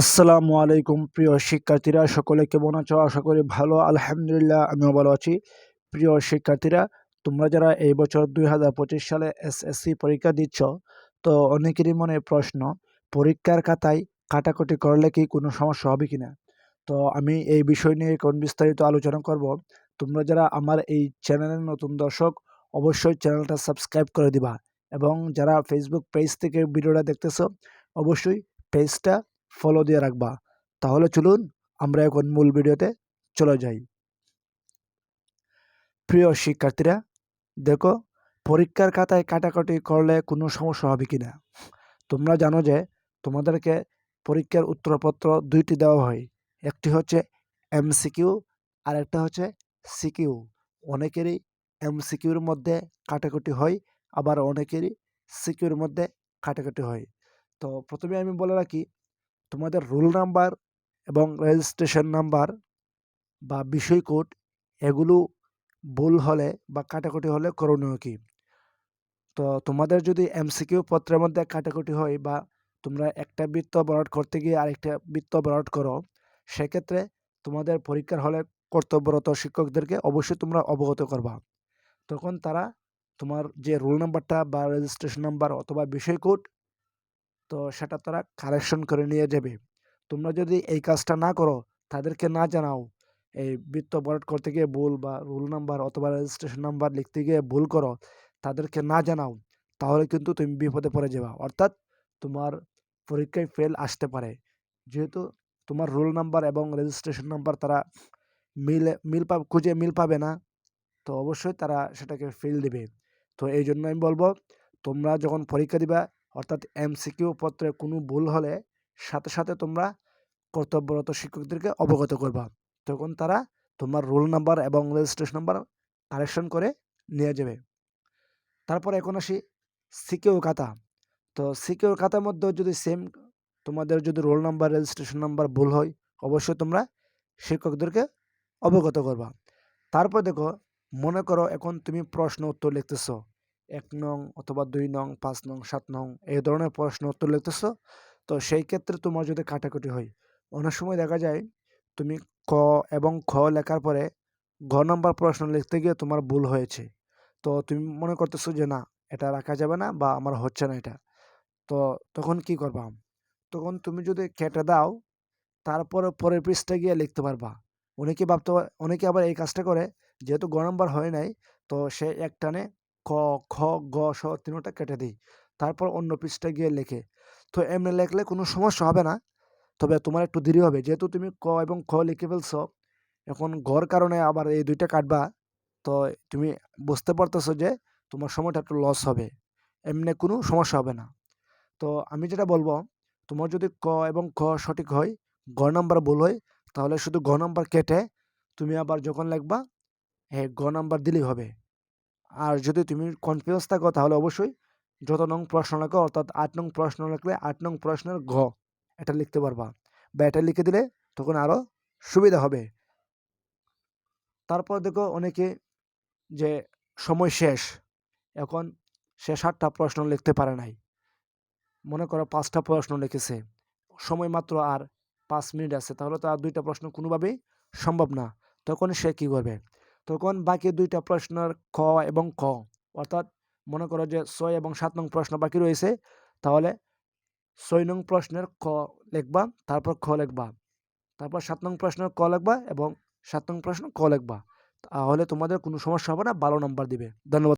আসসালামু আলাইকুম, প্রিয় শিক্ষার্থীরা। সকলে কেমন আছো? আশা করি ভালো, আলহামদুলিল্লাহ, আমিও ভালো আছি। প্রিয় শিক্ষার্থীরা, তোমরা যারা এই বছর দুই হাজার পঁচিশ সালে এসএসসি পরীক্ষা দিচ্ছ, তো অনেকেরই মনে প্রশ্ন, পরীক্ষার খাতায় কাটাকুটি করলে কি কোনো সমস্যা হবে কি না তো আমি এই বিষয় নিয়ে কোন বিস্তারিত আলোচনা করব। তোমরা যারা আমার এই চ্যানেলের নতুন দর্শক, অবশ্যই চ্যানেলটা সাবস্ক্রাইব করে দিবা এবং যারা ফেসবুক পেজ থেকে ভিডিওটা দেখতেছ, অবশ্যই পেজটা ফলো দিয়ে রাখবা। তাহলে চলুন আমরা এখন মূল ভিডিওতে চলে যাই। প্রিয় শিক্ষার্থীরা, দেখো, পরীক্ষার খাতায় কাটাকাটি করলে কোনো সমস্যা হবে কি না তোমরা জানো যে তোমাদেরকে পরীক্ষার উত্তরপত্র দুইটি দেওয়া হয়। একটি হচ্ছে এমসিকিউ আর একটা হচ্ছে সিকিউ অনেকেরই এমসিকিউর মধ্যে কাটাকুটি হয়, আবার অনেকেরই সিকিউর মধ্যে কাটাকুটি হয়। তো প্রথমে আমি বলে রাখি তোমাদের রোল নাম্বার এবং রেজিস্ট্রেশন নাম্বার বা বিষয় কোড এগুলো ভুল হলে বা কাটাকুটি হলে করণীয় কী? তো তোমাদের যদি এমসিকিউ পত্রের মধ্যে কাটাকুটি হয় বা তোমরা একটা বৃত্ত বরাট করতে গিয়ে আরেকটা বৃত্ত বরাট করো, সেক্ষেত্রে তোমাদের পরীক্ষার হলে কর্তব্যরত শিক্ষকদেরকে অবশ্যই তোমরা অবগত করবা। তখন তারা তোমার যে রোল নাম্বারটা বা রেজিস্ট্রেশন নাম্বার অথবা বিষয় কোড তো সেটা তারা কারেকশন করে নিয়ে যাবে। তোমরা যদি এই কাজটা না করো, তাদেরকে না জানাও, এই বৃত্ত বরাট করতে গিয়ে ভুল বা রুল নাম্বার অথবা রেজিস্ট্রেশন নাম্বার লিখতে গিয়ে ভুল করো, তাদেরকে না জানাও, তাহলে কিন্তু তুমি বিপদে পড়ে যাবা। অর্থাৎ তোমার পরীক্ষায় ফেল আসতে পারে। যেহেতু তোমার রোল নাম্বার এবং রেজিস্ট্রেশন নাম্বার তারা মিলে, মিল পাবে খুঁজে মিল পাবে না, তো অবশ্যই তারা সেটাকে ফেল দেবে। তো এই জন্য আমি বলব, তোমরা যখন পরীক্ষা দিবা অর্থাৎ এমসিকিউ পত্রে কোনো ভুল হলে সাথে সাথে তোমরা কর্তব্যরত শিক্ষকদেরকে অবগত করবা। তখন তারা তোমার রোল নাম্বার এবং রেজিস্ট্রেশন নাম্বার কারেকশন করে নিয়ে যাবে। তারপর এখন আসি সিকিউর খাতা। তো সিকিউর খাতার মধ্যেও যদি সেম তোমাদের যদি রোল নাম্বার, রেজিস্ট্রেশন নাম্বার ভুল হয়, অবশ্যই তোমরা শিক্ষকদেরকে অবগত করবা। তারপর দেখো, মনে করো এখন তুমি প্রশ্ন উত্তর লিখতেছো। এক নং অথবা দুই নং, পাঁচ নং, সাত নং এই ধরনের প্রশ্ন উত্তর লিখতেছো তো সেই ক্ষেত্রে তোমার যদি কাটাকুটি হয়, অনেক সময় দেখা যায় তুমি ক এবং খ লেখার পরে ঘ নম্বর প্রশ্ন লিখতে গিয়ে তোমার ভুল হয়েছে। তো তুমি মনে করতেছো যে না, এটা রাখা যাবে না বা আমার হচ্ছে না এটা। তো তখন কি করবা? তখন তুমি যদি কেটে দাও, তারপরে পরের পৃষ্ঠায় গিয়ে লিখতে পারবা। অনেকে ভাবতে অনেকে আবার এই কাজটা করে, যেহেতু গ নম্বর হয় নাই, তো সে এক টানে ক, খ, গ স তিনোটা কেটে দিই। তারপর অন্য পৃষ্ঠায় গিয়ে লেখে। তো এমনি লেখলে কোনো সমস্যা হবে না। তবে তোমার একটু দেরি হবে। যেহেতু তুমি ক এবং খ লিখে ফেলছো, এখন ঘর কারণে আবার এই দুইটা কাটবা। তো তুমি বুঝতে পারতেছো যে তোমার সময়টা একটু লস হবে। এমনি কোনো সমস্যা হবে না। তো আমি যেটা বলব, তোমার যদি ক এবং খ সঠিক হয় গ নাম্বার ভুল হয়, তাহলে শুধু গ নাম্বার কেটে তুমি আবার যখন লিখবা হ্যাঁ গ নাম্বার দিলেই হবে। আর যদি তুমি কনফিউজ থাকো তাহলে অবশ্যই যত নং প্রশ্ন লেখো অর্থাৎ আট নং প্রশ্ন লিখলে আট নং প্রশ্নের ঘ এটা লিখতে পারবা। বা এটা লিখে দিলে তখন আরও সুবিধা হবে। তারপর দেখো অনেকে যে সময় শেষ, এখন সে সাতটা প্রশ্ন লিখতে পারে নাই। মনে করো পাঁচটা প্রশ্ন লিখেছে, সময় মাত্র আর পাঁচ মিনিট আছে, তাহলে তো আর দুইটা প্রশ্ন কোনোভাবেই সম্ভব না। তখন সে কী করবে? তখন বাকি দুইটা প্রশ্নের খ এবং খ। অর্থাৎ মনে করো যে ছয় এবং সাত নং প্রশ্ন বাকি রয়েছে, তাহলে ছয় নং প্রশ্নের খ লিখবা, তারপর খ লিখবা। তারপর সাত নং প্রশ্নের ক লিখবা এবং সাত নং প্রশ্ন ক লিখবা। তাহলে তোমাদের কোনো সমস্যা হবে না, ভালো নম্বর দিবে। ধন্যবাদ।